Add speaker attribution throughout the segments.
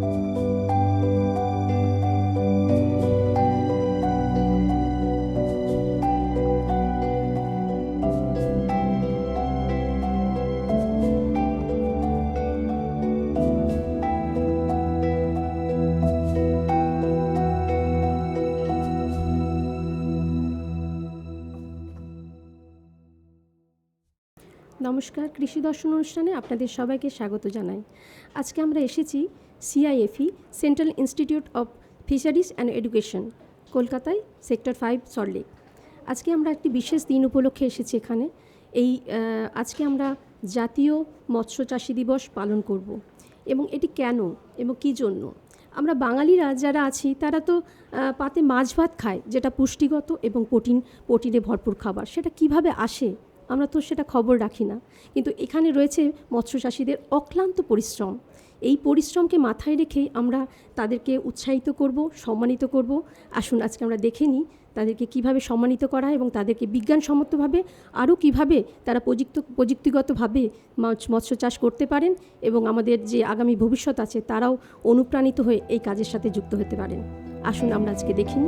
Speaker 1: নমস্কার কৃষি দর্শন অনুষ্ঠানে আপনাদের সবাইকে স্বাগত জানাই। আজকে আমরা এসেছি CIFE central institute of fisheries and education কলকাতায় সেক্টর ফাইভ সল্টলেক আজকে আমরা একটি বিশেষ দিন উপলক্ষে এসেছি এখানে। এই আজকে আমরা জাতীয় মৎস্য চাষি দিবস পালন করব। এবং এটি কেন এবং কী জন্য? আমরা বাঙালিরা যারা আছি, তারা তো পাতে মাছ ভাত খায়, যেটা পুষ্টিগত এবং প্রোটিন, প্রোটিনে ভরপুর খাবার। সেটা কীভাবে আসে? আমরা তো সেটা খবর রাখি না। কিন্তু এখানে রয়েছে মৎস্য চাষিদের অক্লান্ত পরিশ্রম। এই পরিশ্রমকে মাথায় রেখেই আমরা তাদেরকে উৎসাহিত করব, সম্মানিত করব। আসুন, আজকে আমরা দেখে নিই তাদেরকে কীভাবে সম্মানিত করা এবং তাদেরকে বিজ্ঞানসম্মতভাবে আরও কীভাবে তারা প্রযুক্ত, প্রযুক্তিগতভাবে মৎস্য চাষ করতে পারেন এবং আমাদের যে আগামী ভবিষ্যৎ আছে তারাও অনুপ্রাণিত হয়ে এই কাজের সাথে যুক্ত হতে পারেন। আসুন, আমরা আজকে দেখে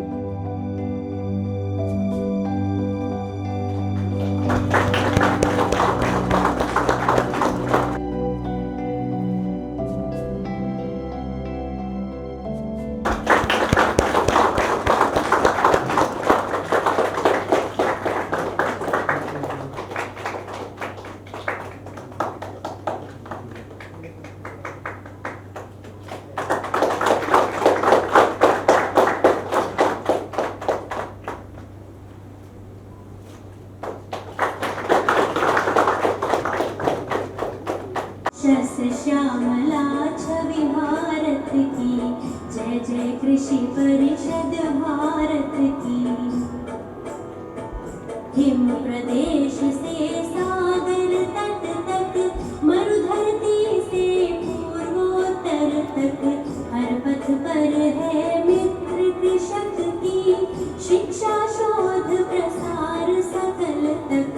Speaker 2: पर है मित्र कृषक की शिक्षा शोध प्रसार सकल तक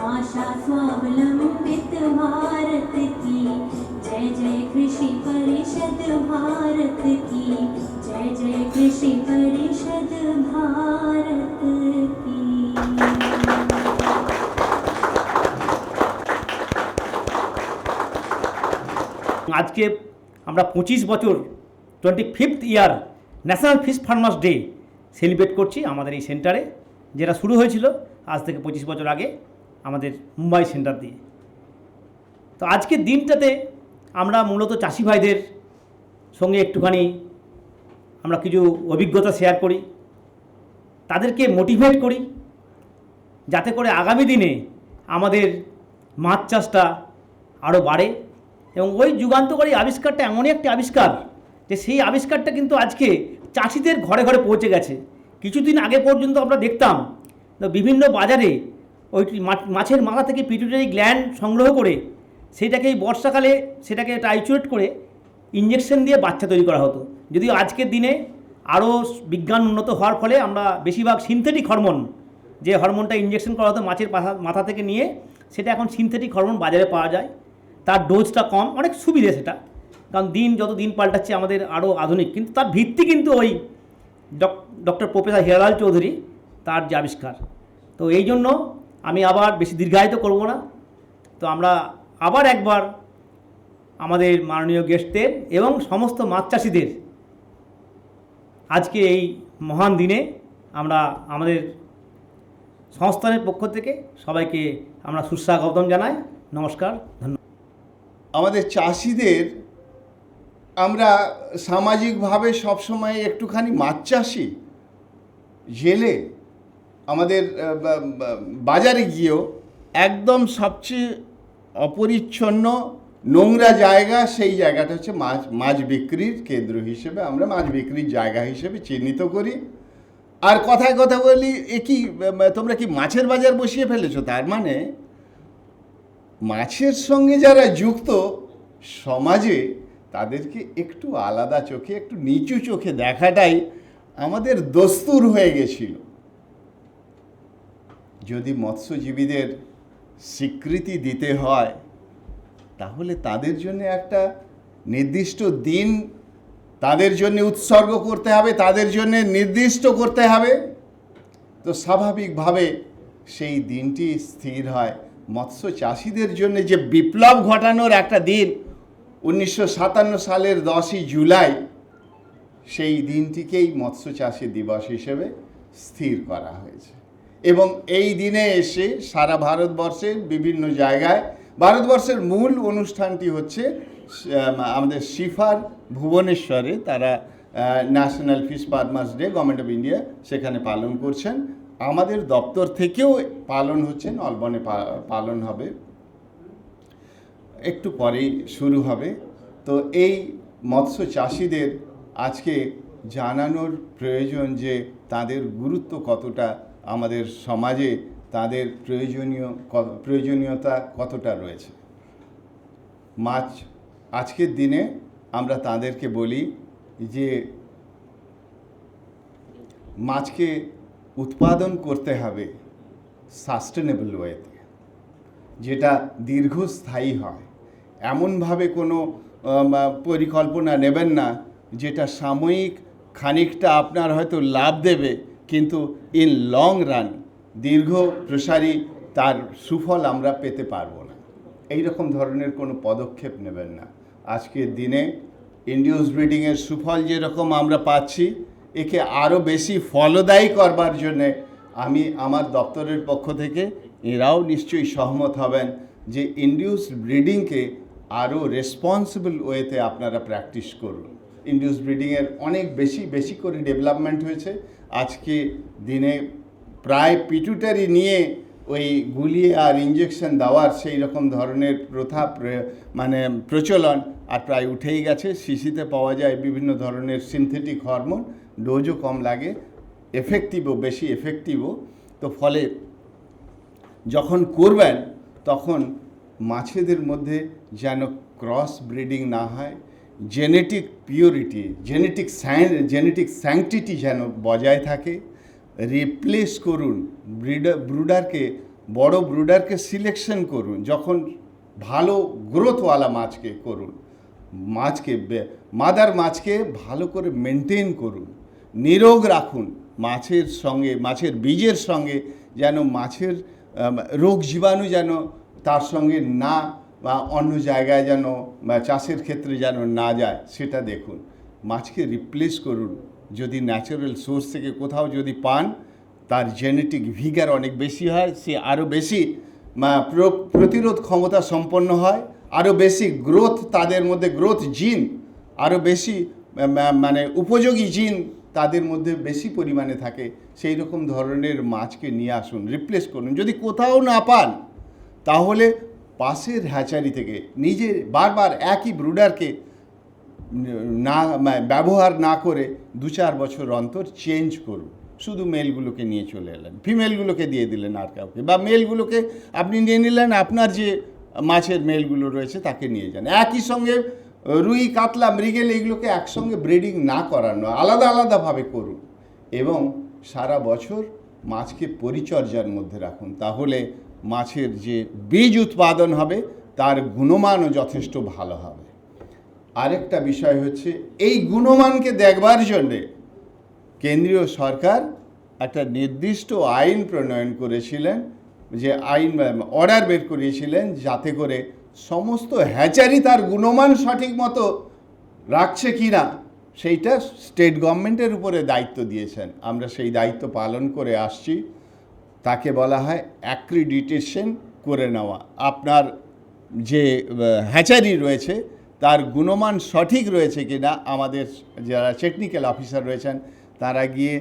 Speaker 2: आशा स्वावलंबित भारत की जय जय कृषि परिषद भारत की जय जय कृषि परिषद भारत की
Speaker 3: আজকে আমরা পঁচিশ বছর Twenty fifth year national fish farmers day celebrate করছি আমাদের এই সেন্টারে যেটা শুরু হয়েছিল আজ থেকে পঁচিশ বছর আগে আমাদের মুম্বাই সেন্টার দিয়ে। তো আজকের দিনটাতে আমরা মূলত চাষি ভাইদের সঙ্গে একটুখানি আমরা কিছু অভিজ্ঞতা শেয়ার করি, তাদেরকে মোটিভেট করি, যাতে করে আগামী দিনে আমাদের মাছ চাষটা আরও বাড়ে এবং ওই যুগান্তকারী আবিষ্কারটা এমনই একটি আবিষ্কার যে সেই আবিষ্কারটা কিন্তু আজকে চাষিদের ঘরে ঘরে পৌঁছে গেছে। কিছুদিন আগে পর্যন্ত আমরা দেখতাম বিভিন্ন বাজারে ওই মাছের মাথা থেকে পিটুটারি গ্ল্যান্ড সংগ্রহ করে সেটাকে এই বর্ষাকালে সেটাকে টাইচুরেট করে ইঞ্জেকশন দিয়ে বাচ্চা তৈরি করা হতো। যদিও আজকের দিনে আরও বিজ্ঞান উন্নত হওয়ার ফলে আমরা বেশিরভাগ সিনথেটিক হরমোন যে হরমোনটা ইঞ্জেকশন করা হতো মাছের মাথা থেকে নিয়ে, সেটা এখন সিনথেটিক হরমোন বাজারে পাওয়া যায়। তার ডোজটা কম, অনেক সুবিধে সেটা। কারণ দিন যত দিন পাল্টাচ্ছে আমাদের আরও আধুনিক। কিন্তু তার ভিত্তি কিন্তু ওই ডক্টর প্রফেসর হিরালাল চৌধুরী তার যে আবিষ্কার। তো এই জন্য আমি আবার বেশি দীর্ঘায়িত করব না। তো আমরা আবার একবার আমাদের মাননীয় গেস্টদের এবং সমস্ত মাছ চাষিদের আজকে এই মহান দিনে আমরা আমাদের সংস্থানের পক্ষ থেকে সবাইকে আমরা সুস্বাগতম জানাই। নমস্কার, ধন্যবাদ।
Speaker 4: আমাদের চাষিদের আমরা সামাজিকভাবে সবসময় একটুখানি মাছ চাষি, জেলে, আমাদের বাজারে গিয়েও একদম সবচেয়ে অপরিচ্ছন্ন নোংরা জায়গা সেই জায়গাটা হচ্ছে মাছ মাছ বিক্রির কেন্দ্র হিসেবে আমরা মাছ বিক্রির জায়গা হিসেবে চিহ্নিত করি। আর কথায় কথা বলি, এ কি তোমরা কি মাছের বাজার বসিয়ে ফেলেছো? তার মানে মাছের সঙ্গে যারা যুক্ত সমাজে তাদেরকে একটু আলাদা চোখে, একটু নিচু চোখে দেখাটাই আমাদের দস্তুর হয়ে গেছিল। যদি মৎস্যজীবীদের স্বীকৃতি দিতে হয়, তাহলে তাদের জন্য একটা নির্দিষ্ট দিন তাদের জন্য উৎসর্গ করতে হবে, তাদের জন্য নির্দিষ্ট করতে হবে। তো স্বাভাবিকভাবে সেই দিনটি স্থির হয়। মৎস্য চাষিদের জন্য যে বিপ্লব ঘটানোর একটা দিন উনিশশো সাতান্ন সালের দশই জুলাই সেই দিনটিকেই মৎস্য চাষী দিবস হিসেবে স্থির করা হয়েছে। এবং এই দিনে এসে সারা ভারতবর্ষের বিভিন্ন জায়গায়, ভারতবর্ষের মূল অনুষ্ঠানটি হচ্ছে আমাদের শিফার ভুবনেশ্বরে তারা national fish farmers day government of India সেখানে পালন করছেন। আমাদের দপ্তর থেকেও পালন হচ্ছে, নলবনে পা- পালন হবে। একটু পরেই শুরু হবে। তো এই মৎস্য চাষিদের আজকে জানানোর প্রয়োজন যে তাদের গুরুত্ব কতটা, আমাদের সমাজে তাদের প্রয়োজনীয় প্রয়োজনীয়তা কতটা রয়েছে। মাছ, আজকের দিনে আমরা তাদেরকে বলি যে, মাছকে উৎপাদন করতে হবে সাস্টেনেবল ওয়েতে, যেটা দীর্ঘস্থায়ী হয়। এমনভাবে কোনো পরিকল্পনা নেবেন না, যেটা সাময়িক খানিকটা আপনার হয়তো লাভ দেবে, কিন্তু ইন লং রান, দীর্ঘ প্রসারী, তার সুফল আমরা পেতে পারব না। এই রকম ধরনের কোনো পদক্ষেপ নেবেন না। আজকের দিনে ইন্ডিউস ব্রিডিংয়ের সুফল যেরকম আমরা পাচ্ছি, একে আরও বেশি ফলদায়ী করবার জন্যে আমি আমার দপ্তরের পক্ষ থেকে এরাও নিশ্চয়ই সহমত হবেন যে ইন্ডিউস ব্রিডিংকে আরও রেসপন্সিবল ওয়েতে আপনারা প্র্যাকটিস করুন। ইন্ডিউস ব্রিডিংয়ের অনেক বেশি বেশি করে ডেভেলপমেন্ট হয়েছে। আজকে দিনে প্রায় পিটুটারি নিয়ে ওই গুলিয়ে আর ইঞ্জেকশন দেওয়ার সেই রকম ধরনের প্রথা, প্র- মানে প্রচলন আর প্রায় উঠেই গেছে। শিশিতে পাওয়া যায় বিভিন্ন ধরনের সিনথেটিক হরমোন ডোজও কম লাগে এফেক্টিভও বেশি এফেক্টিভও তো ফলে যখন করবেন, তখন মাছেদের মধ্যে যেন ক্রস ব্রিডিং না হয় genetic purity genetic genetic sanctity যেন বজায় থাকে রিপ্লেস করুন ব্রিডার ব্রুডারকে বড় ব্রুডারকে সিলেকশন করুন, যখন ভালো গ্রোথওয়ালা মাছকে করুন, মাছকে মাদার মাছকে ভালো করে মেনটেন করুন, নিরোগ রাখুন, মাছের সঙ্গে, মাছের বীজের সঙ্গে, যেন মাছের রোগ জীবাণু যেন তার সঙ্গে না বা অন্য জায়গায় যেন বা চাষের ক্ষেত্রে যেন না যায়, সেটা দেখুন। মাছকে রিপ্লেস করুন। যদি ন্যাচারাল সোর্স থেকে কোথাও যদি পান, তার জেনেটিক ভিগার অনেক বেশি হয়, সে আরও বেশি প্রতিরোধ ক্ষমতা সম্পন্ন হয় আরও বেশি গ্রোথ তাদের মধ্যে গ্রোথ জিন আরও বেশি মানে উপযোগী জিন তাদের মধ্যে বেশি পরিমাণে থাকে, সেই রকম ধরনের মাছকে নিয়ে আসুন রিপ্লেস করুন। যদি কোথাও না পান তাহলে পাশের হ্যাচারি থেকে নিজে বারবার একই ব্রুডারকে না ব্যবহার না করে দু চার বছর অন্তর চেঞ্জ করুন। শুধু মেলগুলোকে নিয়ে চলে এলেন। ফিমেলগুলোকে দিয়ে দিলেন আর কাউকে। বা মেলগুলোকে আপনি নিয়ে নিলেন, আপনার যে মাছের মেলগুলো রয়েছে তাকে নিয়ে যান। একই সঙ্গে রুই, কাতলা, মৃগেল এইগুলোকে একসঙ্গে ব্রিডিং না করানো আলাদা আলাদাভাবে করুন। এবং সারা বছর মাছকে পরিচর্যার মধ্যে রাখুন। তাহলে মাছের যে বীজ উৎপাদন হবে, তার গুণমানও যথেষ্ট ভালো হবে। আরেকটা বিষয় হচ্ছে, এই গুণমানকে দেখবার জন্যে কেন্দ্রীয় সরকার একটা নির্দিষ্ট আইন প্রণয়ন করেছিলেন, যে আইন অর্ডার বের করিয়েছিলেন, যাতে করে সমস্ত হ্যাচারি তার গুণমান সঠিক মতো রাখছে কি না সেইটা স্টেট গভর্নমেন্টের উপরে দায়িত্ব দিয়েছেন। আমরা সেই দায়িত্ব পালন করে আসছি। তাকে বলা হয় অ্যাক্রিডিটেশন করে নেওয়া। আপনার যে হ্যাচারি রয়েছে, তার গুণমান সঠিক রয়েছে কি না আমাদের যারা টেকনিক্যাল অফিসার রয়েছেন, তারা গিয়ে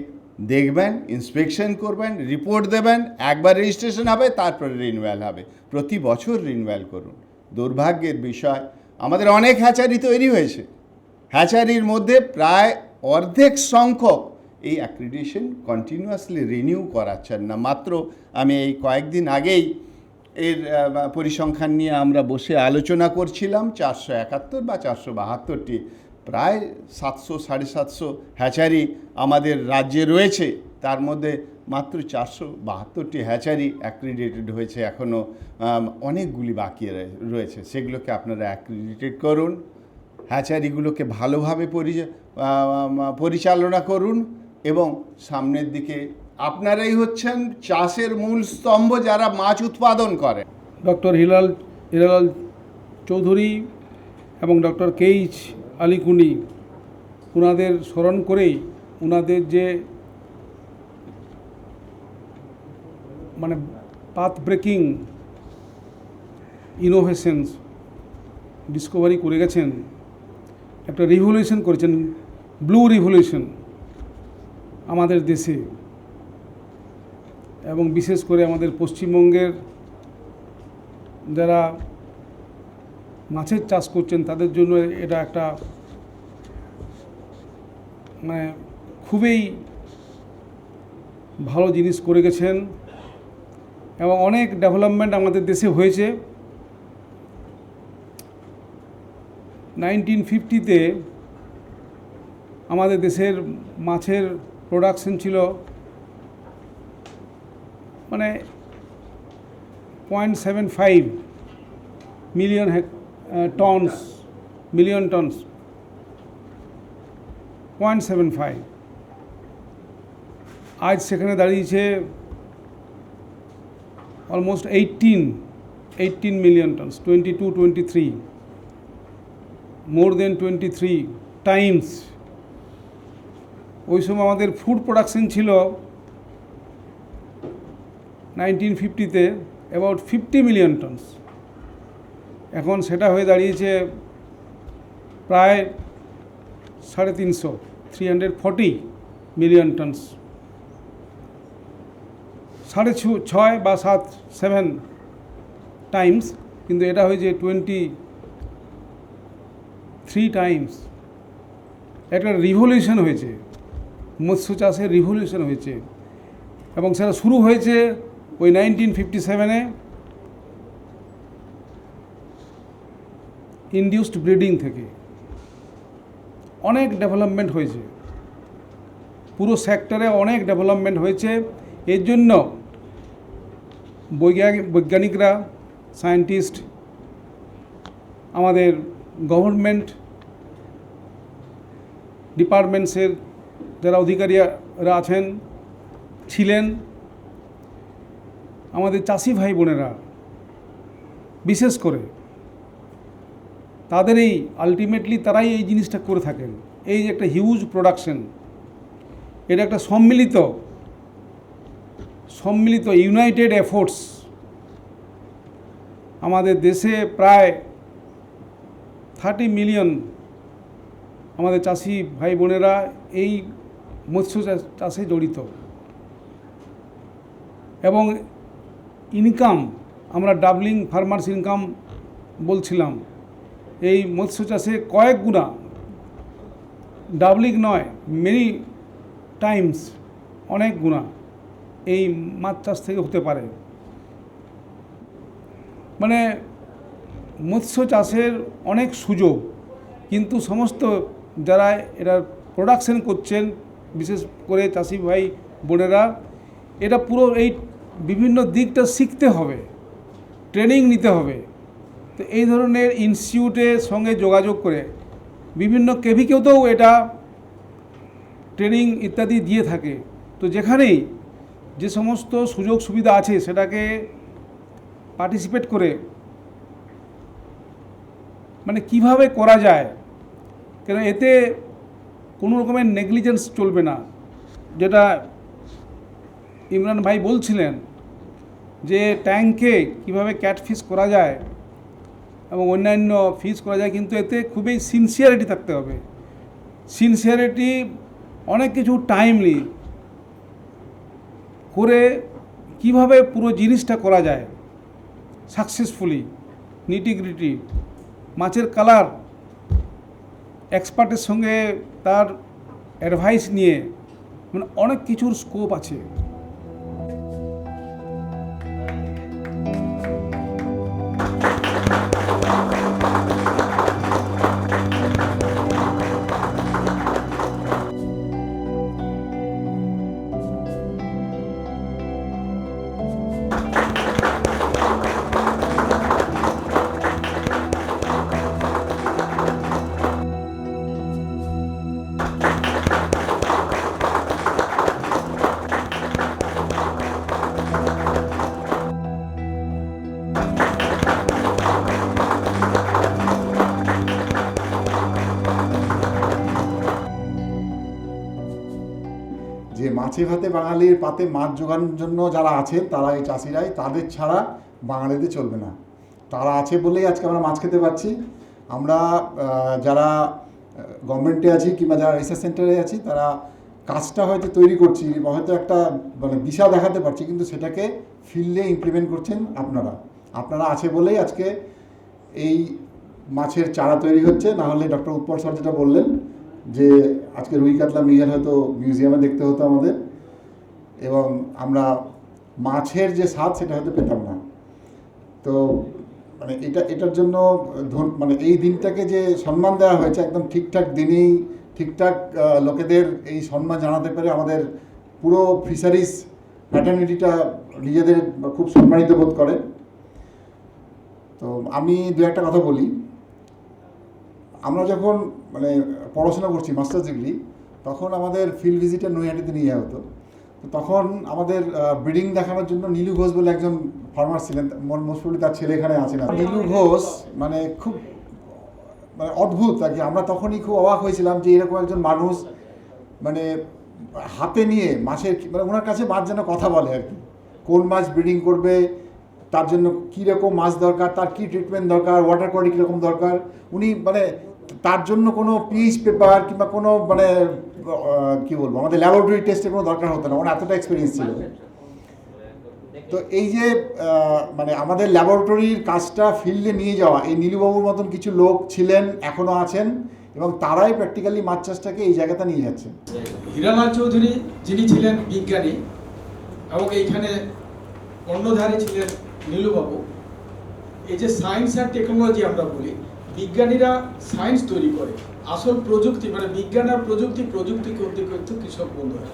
Speaker 4: দেখবেন ইন্সপেকশন করবেন রিপোর্ট দেবেন, একবার রেজিস্ট্রেশন হবে, তারপরে রিনওয়াল হবে। প্রতি বছর রিনওয়াল করুন। দুর্ভাগ্যের বিষয়, আমাদের অনেক হ্যাচারি তৈরি হয়েছে। হ্যাচারির মধ্যে প্রায় অর্ধেক সংখ্যক এই অ্যাক্রিডিশন কন্টিনিউয়াসলি রিনিউ করাচ্ছেন না। মাত্র আমি এই কয়েকদিন আগেই এর পরিসংখ্যান নিয়ে আমরা বসে আলোচনা করছিলাম, চারশো একাত্তর বা চারশো বাহাত্তরটি, প্রায় সাতশো, সাড়ে সাতশো হ্যাচারি আমাদের রাজ্যে রয়েছে। তার মধ্যে মাত্র চারশো বাহাত্তরটি হ্যাচারি অ্যাক্রিডিটেড হয়েছে এখনও অনেকগুলি বাকি রয়ে- রয়েছে। সেগুলোকে আপনারা অ্যাক্রিডিটেড করুন, হ্যাচারিগুলোকে ভালোভাবে পরিচালনা করুন। এবং সামনের দিকে আপনারাই হচ্ছেন চাষের মূল স্তম্ভ যারা মাছ উৎপাদন করে।
Speaker 5: ডক্টর হিলাল হিলাল চৌধুরী এবং ডক্টর কেইচ আলিকুনি ওনাদের স্মরণ করেই ওনাদের যে মানে পাথ ব্রেকিং ইনোভেশনস ডিসকভারি করে গেছেন, একটা রিভলিউশন করেছেন ব্লু রিভলিউশন আমাদের দেশে এবং বিশেষ করে আমাদের পশ্চিমবঙ্গের যারা মাছের চাষ করছেন, তাদের জন্য এটা একটা মানে খুবই ভালো জিনিস করে গেছেন এবং অনেক ডেভেলপমেন্ট আমাদের দেশে হয়েছে। নাইনটিন ফিফটিতে আমাদের দেশের মাছের প্রোডাকশন ছিল মানে point seven five million tons million tons point seven five আজ সেখানে দাঁড়িয়েছে almost eighteen eighteen million tons twenty two twenty three more than twenty three times ওই সময় আমাদের ফুড প্রোডাকশন ছিল নাইনটিন ফিফটিতে অ্যাবাউট ফিফটি মিলিয়ন টনস এখন সেটা হয়ে দাঁড়িয়েছে প্রায় সাড়ে তিনশো three hundred forty million tons সাড়ে ছয় বা সাত সেভেন টাইমস কিন্তু এটা হয়েছে টোয়েন্টি থ্রি টাইমস একটা রিভলিউশন হয়েছে। মৎস্য চাষের রিভলিউশন হয়েছে। এবং সেটা শুরু হয়েছে ওই নাইনটিন ফিফটি সেভেনে ইনডিউসড ব্রিডিং থেকে। অনেক ডেভেলপমেন্ট হয়েছে। পুরো সেক্টরে অনেক ডেভেলপমেন্ট হয়েছে। এর জন্য বৈজ্ঞানিক, বৈজ্ঞানিকরা সায়েন্টিস্ট আমাদের গভর্নমেন্ট ডিপার্টমেন্টসের যারা অধিকারীরা আছেন, ছিলেন, আমাদের চাষি ভাই বোনেরা, বিশেষ করে তাদের এই আলটিমেটলি তারাই এই জিনিসটা করে থাকেন। এই যে একটা হিউজ প্রোডাকশন এটা একটা সম্মিলিত সম্মিলিত ইউনাইটেড এফোর্টস আমাদের দেশে প্রায় থার্টি মিলিয়ন আমাদের চাষি ভাই বোনেরা এই মৎস্য চাষ- জড়িত। এবং ইনকাম আমরা ডাবলিং ফার্মার্স ইনকাম বলছিলাম। এই মৎস্য চাষে কয়েক গুণা ডাবলিং নয় মেনি টাইমস অনেক গুণা এই মাছ চাষ থেকে হতে পারে। মানে মৎস্য চাষের অনেক সুযোগ, কিন্তু সমস্ত যারা এটা প্রোডাকশন করছেন বিশেষ করে চাষি ভাই, বোনেরা, এটা পুরো এই বিভিন্ন দিকটা শিখতে হবে ট্রেনিং নিতে হবে। তো এই ধরনের ইনস্টিটিউটের সঙ্গে যোগাযোগ করে বিভিন্ন কেভিকেতেও এটা ট্রেনিং ইত্যাদি দিয়ে থাকে। তো যেখানেই যে সমস্ত সুযোগ সুবিধা আছে সেটাকে পার্টিসিপেট করে মানে কীভাবে করা যায়, কেন এতে কোনো রকমের নেগলিজেন্স চলবে না। যেটা ইমরান ভাই বলছিলেন যে ট্যাঙ্কে কীভাবে ক্যাটফিশ করা যায় এবং অন্যান্য ফিস করা যায়, কিন্তু এতে খুবই সিনসিয়ারিটি থাকতে হবে। সিনসিয়ারিটি অনেক কিছু টাইমলি করে কীভাবে পুরো জিনিসটা করা যায় সাকসেসফুলি নিটিগ্রিটি মাছের কালার এক্সপার্টের সঙ্গে তার অ্যাডভাইস নিয়ে মানে অনেক কিছুর স্কোপ আছে।
Speaker 6: মাছে ভাতে বাঙালির পাতে মাছ জোগানোর জন্য যারা আছেন, তারা এই চাষিরাই, তাদের ছাড়া বাঙালিদের চলবে না। তারা আছে বলেই আজকে আমরা মাছ খেতে পাচ্ছি। আমরা যারা গভর্নমেন্টে আছি কিংবা যারা রিসার্চ সেন্টারে আছি, তারা কাজটা হয়তো তৈরি করছি হয়তো একটা মানে দিশা দেখাতে পারছি, কিন্তু সেটাকে ফিল্ডে ইমপ্লিমেন্ট করছেন আপনারা। আপনারা আছে বলেই আজকে এই মাছের চারা তৈরি হচ্ছে। না হলে ডক্টর উৎপল স্যার যেটা বললেন যে আজকে রুই কাতলা মৃগেল হয়তো মিউজিয়ামে দেখতে হতো আমাদের। এবং আমরা মাছের যে স্বাদ, সেটা হয়তো পেতাম না। তো মানে এটা, এটার জন্য মানে এই দিনটাকে যে সম্মান দেওয়া হয়েছে, একদম ঠিকঠাক দিনেই, ঠিকঠাক লোকেদের এই সম্মান জানাতে পেরে আমাদের পুরো ফিশারিজ ফ্যাটার্নিটিটা নিজেদের খুব সম্মানিত বোধ করে তো আমি দু একটা কথা বলি। আমরা যখন মানে পড়াশোনা করছি মাস্টার্স ডিগ্রি তখন আমাদের ফিল্ড ভিজিটে নৈহাটিতে নিয়ে যাওয়া হতো। তো তখন আমাদের ব্রিডিং দেখানোর জন্য নীলু ঘোষ বলে একজন ফার্মার ছিলেন মোস্টলি তার ছেলে এখানে আছেন নীলু ঘোষ মানে খুব মানে অদ্ভুত আর কি। আমরা তখনই খুব অবাক হয়েছিলাম যে এরকম একজন মানুষ মানে হাতে নিয়ে মাছের মানে ওনার কাছে মাছ যেন কথা বলে আর কি। কোন মাছ ব্রিডিং করবে তার জন্য কীরকম মাছ দরকার তার কী ট্রিটমেন্ট দরকার ওয়াটার কোয়ালিটি কীরকম দরকার। উনি মানে তার জন্য কোনো পিএইচ পেপার কিংবা কোনো মানে কী বলব, আমাদের ল্যাবরেটরি টেস্টের কোনো দরকার হতো না ওনার এতটা এক্সপিরিয়েন্স ছিল। তো এই যে মানে আমাদের ল্যাবরেটরির কাজটা ফিল্ডে নিয়ে যাওয়া, এই নীলুবাবুর মতন কিছু লোক ছিলেন এখনও আছেন, এবং তারাই প্র্যাকটিক্যালি মাছ চাষটাকে এই জায়গাটা নিয়ে যাচ্ছেন
Speaker 7: হীরালাল চৌধুরী যিনি ছিলেন বিজ্ঞানী, এবং এইখানে অন্যধারে ছিলেন নীলুবাবু, এই যে সায়েন্স আর টেকনোলজি আমরা বলি বিজ্ঞানীরা সায়েন্স তৈরি করে। আসল প্রযুক্তি মানে বিজ্ঞান আর প্রযুক্তি প্রযুক্তি করতে করতে কৃষক বন্ধু হয়।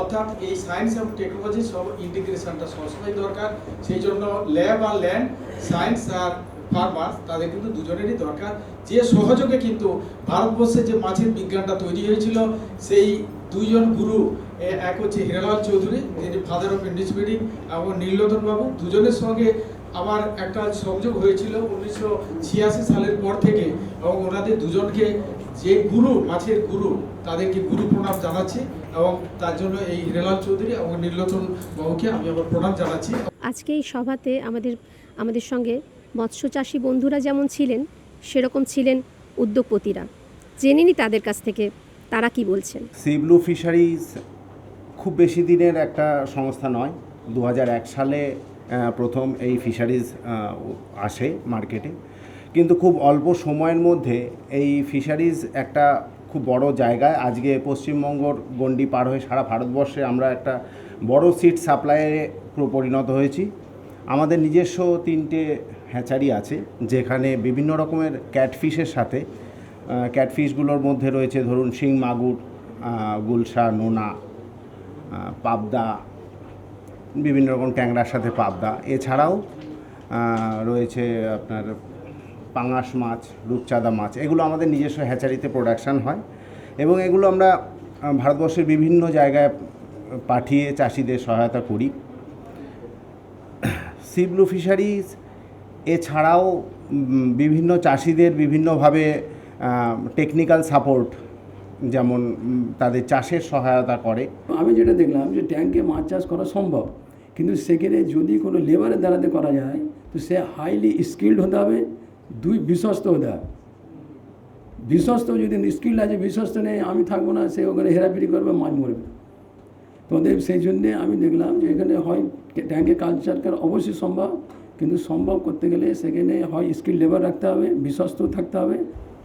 Speaker 7: অর্থাৎ এই সায়েন্স এবং টেকনোলজি সব ইন্টিগ্রেশনটা সবসময় দরকার। সেই জন্য ল্যাব আর ল্যান্ড সায়েন্স আর ফার্মার তাদের কিন্তু দুজনেরই দরকার। যে সহযোগে কিন্তু ভারতবর্ষে যে মাছের বিজ্ঞানটা তৈরি হয়েছিল, সেই দুইজন গুরু এক হচ্ছে হিরালাল চৌধুরী, যিনি ফাদার অফ ইন্ডিস ব্রিডিং এবং নীলরতন বাবু দুজনের সঙ্গে আমার একটা সংযোগ হয়েছিল উনিশশো ছিয়াশি সালের পর থেকে এবং ওনাদের দুজনকে যে গুরু মাছের গুরু তাদেরকে গুরু প্রণাম জানাচ্ছি এবং তার জন্য এই হিরালাল চৌধুরী এবং নীলরতন বাবুকে আমি আমার প্রণাম জানাচ্ছি।
Speaker 1: আজকে এই সভাতে আমাদের আমাদের সঙ্গে মৎস্য চাষি বন্ধুরা যেমন ছিলেন সেরকম ছিলেন উদ্যোগপতিরা। জেনে নি তাদের কাছ থেকে তারা কি বলছেন।
Speaker 8: সি ব্লু ফিশারিজ খুব বেশি দিনের একটা সংস্থা নয়। দু সালে প্রথম এই ফিশারিজ আসে মার্কেটে কিন্তু খুব অল্প সময়ের মধ্যে এই ফিশারিজ একটা খুব বড় জায়গায়, আজকে পশ্চিমবঙ্গর গণ্ডি পার হয়ে সারা ভারতবর্ষে আমরা একটা বড় সিট সাপ্লাইয়ে পরিণত হয়েছি। আমাদের নিজস্ব তিনটে হ্যাচারি আছে, যেখানে বিভিন্ন রকমের ক্যাটফিশের সাথে ক্যাটফিশগুলোর মধ্যে রয়েছে ধরুন শিং, মাগুর গুলশা, নোনা পাবদা বিভিন্ন রকম ট্যাংরার সাথে পাবদা। এছাড়াও রয়েছে আপনার পাঙাশ মাছ, রূপচাঁদা মাছ। এগুলো আমাদের নিজস্ব হ্যাচারিতে প্রোডাকশান হয় এবং এগুলো আমরা ভারতবর্ষের বিভিন্ন জায়গায় পাঠিয়ে চাষিদের সহায়তা করি। সি ব্লু ফিশারিজ এছাড়াও বিভিন্ন চাষিদের বিভিন্নভাবে টেকনিক্যাল সাপোর্ট যেমন তাদের চাষের সহায়তা করে।
Speaker 9: আমি যেটা দেখলাম যে ট্যাঙ্কে মাছ চাষ করা সম্ভব, কিন্তু সেখানে যদি কোনো লেবারের দ্বারাতে করা যায়, তো সে হাইলি স্কিল্ড হতে হবে, দুই বিশ্বস্ত হতে হবে। বিশ্বস্ত যদি স্কিল্ড আছে, বিশ্বস্ত নেই, আমি থাকব না, সে ওখানে হেরাফেরি করবে, মাছ মরবে তোমাদের সেই জন্যে আমি দেখলাম যে এখানে হয় ট্যাঙ্কে কালচার করা অবশ্যই সম্ভব, কিন্তু সম্ভব করতে গেলে সেখানে হয় স্কিল লেবার রাখতে হবে, বিশ্বস্ত থাকতে হবে।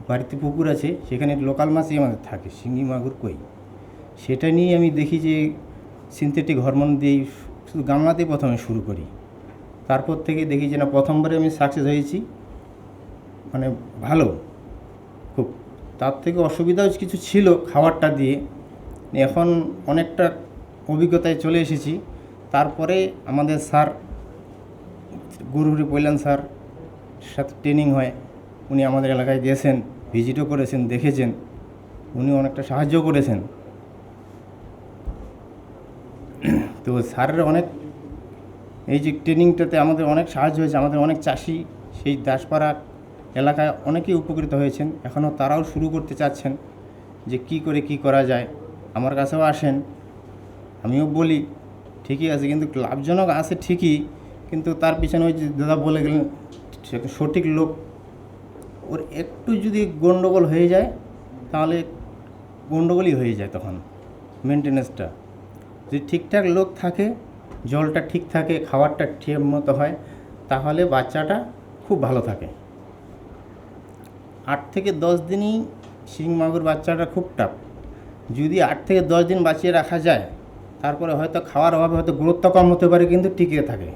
Speaker 10: বাড়িতে পুকুর আছে, সেখানে লোকাল মাছই আমাদের থাকে, শিঙি, মাগুর, কই। সেটা নিয়ে আমি দেখি যে সিনথেটিক হরমোন দিয়েই শুধু গামলাতেই প্রথমে শুরু করি। তারপর থেকে দেখি যে না, প্রথমবারে আমি সাকসেস হয়েছি। মানে ভালো, খুব। তার থেকে অসুবিধাও কিছু ছিল খাবারটা দিয়ে। এখন অনেকটা অভিজ্ঞতায় চলে এসেছি। তারপরে আমাদের স্যার গুরুহরি পৈলান স্যার, সাথে ট্রেনিং হয়, উনি আমাদের এলাকায় গিয়েছেন ভিজিটও করেছেন, দেখেছেন। উনি অনেকটা সাহায্য করেছেন। তো স্যারের অনেক, এই যে ট্রেনিংটাতে আমাদের অনেক সাহায্য হয়েছে, আমাদের অনেক চাষি সেই দাসপাড়া এলাকায় অনেকেই উপকৃত হয়েছেন। এখনও তারাও শুরু করতে চাচ্ছেন যে কি করে কি করা যায়। আমার কাছেও আসেন, আমিও বলি, ঠিকই আছে, কিন্তু লাভজনক আছে ঠিকই, কিন্তু তার পিছনে ওই যে দাদা বলে গেলেন সঠিক লোক। ওর একটু যদি গণ্ডগোল হয়ে যায়, তাহলে গণ্ডগোলই হয়ে যায় তখন মেনটেনেন্সটা যদি ঠিকঠাক লোক থাকে, জলটা ঠিক থাকে, খাবারটা ঠিক মতো হয়, তাহলে বাচ্চাটা খুব ভালো থাকে। আট থেকে দশ দিনই শিং মাগুর বাচ্চাটা খুব টাফ যদি আট থেকে দশ দিন বাঁচিয়ে রাখা যায়, তারপরে হয়তো খাওয়ার অভাবে হয়তো গুরুত্ব কম হতে পারে, কিন্তু টিকে থাকে।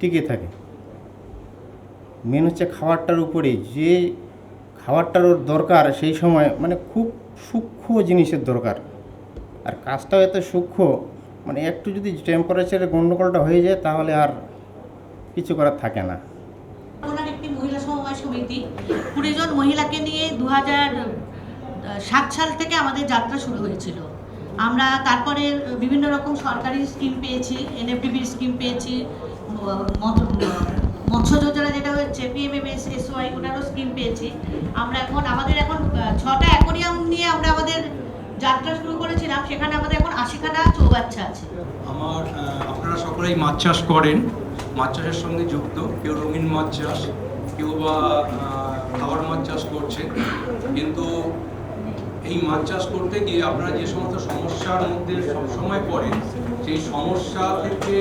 Speaker 10: টিকে থাকে। মেন হচ্ছে খাবারটার উপরে যে খাবারটার ওর দরকার সেই সময় মানে খুব সূক্ষ্ম জিনিসের দরকার। আর কাজটাও এত সূক্ষ্ম মানে একটু যদি টেম্পারেচারের গণ্ডগোলটা হয়ে যায় তাহলে আর কিছু করার থাকে না।
Speaker 11: একটি মহিলা সমবায় মহিলাকে নিয়ে দু সাত সাল থেকে আমাদের যাত্রা শুরু হয়েছিল। আমরা তারপরে বিভিন্ন রকম সরকারি স্কিম পেয়েছি এনএফডিবির স্কিম পেয়েছি মৎস্য যোজনা যেটা হচ্ছে পিএমএমএস এসওয়াই ওটারও স্কিম পেয়েছি। আমরা এখন, আমাদের এখন ছটা অ্যাকোরিয়াম নিয়ে আমরা আমাদের যাত্রা শুরু করেছিলাম, সেখানে আমাদের এখন আশিখানা চৌবাচ্চা আছে।
Speaker 12: আমার আপনারা সকলেই মাছ চাষ করেন, মাছ চাষের সঙ্গে যুক্ত, কেউ রঙিন মাছ চাষ, কেউ বা খাবার মাছ চাষ করছেন কিন্তু এই মাছ চাষ করতে গিয়ে আপনারা যে সমস্ত সমস্যার মধ্যে সবসময় পড়েন, সেই সমস্যা থেকে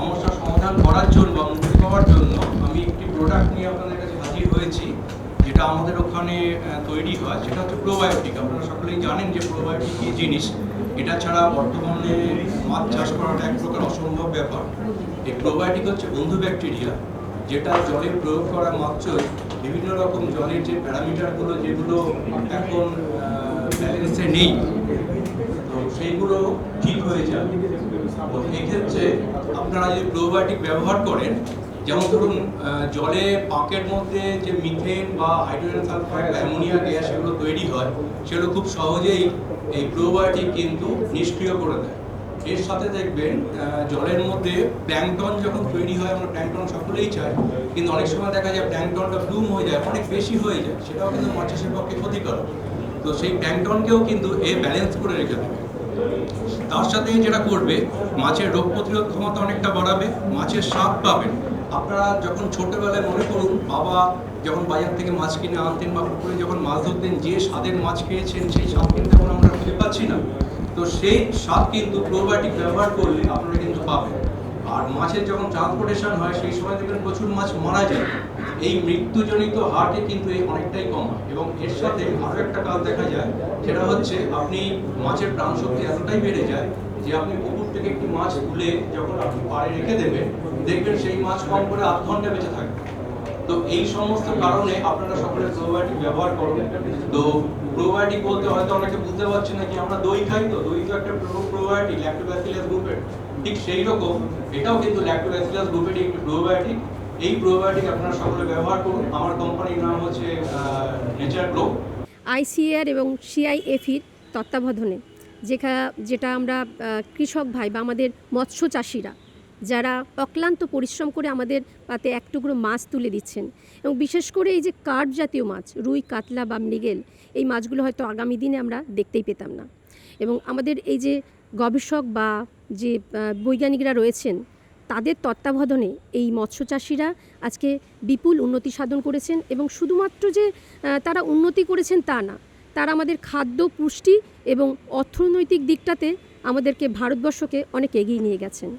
Speaker 12: আহ, সমস্যার সমাধান করার জন্য বা মুক্তি পাওয়ার জন্য আমি একটি প্রোডাক্ট নিয়ে আপনাদের কাছে হাজির হয়েছি যেটা আমাদের ওখানে তৈরি হয়। সেটা হচ্ছে প্রোবায়োটিক আপনারা সকলেই জানেন যে প্রোবায়োটিক কী জিনিস? এটা ছাড়া বর্তমানে মাছ চাষ করাটা এক প্রকার অসম্ভব ব্যাপার। এই প্রোবায়োটিক হচ্ছে বন্ধু ব্যাকটেরিয়া যেটা জলে প্রয়োগ করা মাত্রই বিভিন্ন রকম জলের যে প্যারামিটারগুলো যেগুলো এখন ব্যালেন্সে নেই তো সেইগুলো ঠিক হয়ে যায়। এক্ষেত্রে আপনারা যদি প্রোবায়োটিক ব্যবহার করেন, যেমন ধরুন জলে পাঁকের মধ্যে যে মিথেন বা হাইড্রোজেন সালফাইড অ্যামোনিয়া গ্যাস এগুলো তৈরি হয়, সেগুলো খুব সহজেই এই প্রোবায়োটিক কিন্তু নিষ্ক্রিয় করে দেয়। এর সাথে দেখবেন জলের মধ্যে প্ল্যাংটন যখন তৈরি হয়, আমরা প্ল্যাংটন সকলেই চাই, কিন্তু অনেক সময় দেখা যায় প্ল্যাংটনটা ব্লুম হয়ে যায়, অনেক বেশি হয়ে যায়, সেটাও কিন্তু মাছ চাষের পক্ষে ক্ষতিকারক। তো সেই প্ল্যাংটনকেও কিন্তু এ ব্যালেন্স করে রেখে দেবে তার সাথে যেটা করবে, মাছের রোগ প্রতিরোধ ক্ষমতা অনেকটা বাড়াবে, মাছের স্বাদ পাবেন আপনারা যখন ছোটোবেলায় মনে করুন, বাবা যখন বাজার থেকে মাছ কিনে আনতেন বা পুকুরে যখন মাছ ধরতেন, যে স্বাদের মাছ খেয়েছেন, সেই স্বাদ কিন্তু এখন আমরা খুঁজে পাচ্ছি না। তো সেই স্বাদ কিন্তু প্রোবায়োটিক ব্যবহার করলে আপনারা কিন্তু পাবেন। আর মাছের যখন ট্রান্সপোর্টেশন হয়, সেই সময় দেখবেন প্রচুর মাছ মারা যায়। এই মৃত্যুজনিত হারটি কিন্তু এই অনেকটাই কম। এবং এর সাথে আরও একটা কাজ দেখা যায়, সেটা হচ্ছে আপনি মাছের প্রাণ শক্তি এতটাই বেড়ে যায় যে আপনি পুকুর থেকে একটি মাছ তুলে যখন আপনি পাড়ে রেখে দেবেন, দেখবেন সেই মাছ কম করে আধ ঘণ্টা বেঁচে থাকবে। তো এই সমস্ত কারণে আপনারা সকলে প্রোবায়োটিক ব্যবহার করবেন। তো প্রোবায়োটিক বলতে হয়তো অনেকে বুঝতে পারছেন না কি আমরা দই খাই তো, দই তো একটা প্রোবায়োটিক ল্যাক্টোব্যাসিলাস গ্রুপের ঠিক সেই রকম, এটাও কিন্তু ল্যাক্টোব্যাসিলাস গ্রুপের একটি প্রোবায়োটিক এই প্রোবায়োটিক আপনারা সকলে ব্যবহার করুন। আমার কোম্পানির নাম হচ্ছে নেচার গ্রো
Speaker 1: আইসিএআর এবং সিআইএফির তত্ত্বাবধানে, যেখা, যেটা আমরা কৃষক ভাই বা আমাদের মৎস্য চাষিরা, যারা অক্লান্ত পরিশ্রম করে আমাদের পাতে এক টুকরো মাছ তুলে দিচ্ছেন। এবং বিশেষ করে এই যে কার্ড জাতীয় মাছ, রুই, কাতলা বা মৃগেল, এই মাছগুলো হয়তো আগামী দিনে আমরা দেখতেই পেতাম না। এবং আমাদের এই যে গবেষক বা যে বৈজ্ঞানিকরা রয়েছেন, তাদের তত্ত্বাবধানে এই মৎস্য চাষিরা আজকে বিপুল উন্নতি সাধন করেছেন এবং শুধুমাত্র যে তারা উন্নতি করেছেন তা না, তারা আমাদের খাদ্য, পুষ্টি এবং অর্থনৈতিক দিকটাতে আমাদেরকে ভারতবর্ষকে অনেক এগিয়ে নিয়ে গেছেন।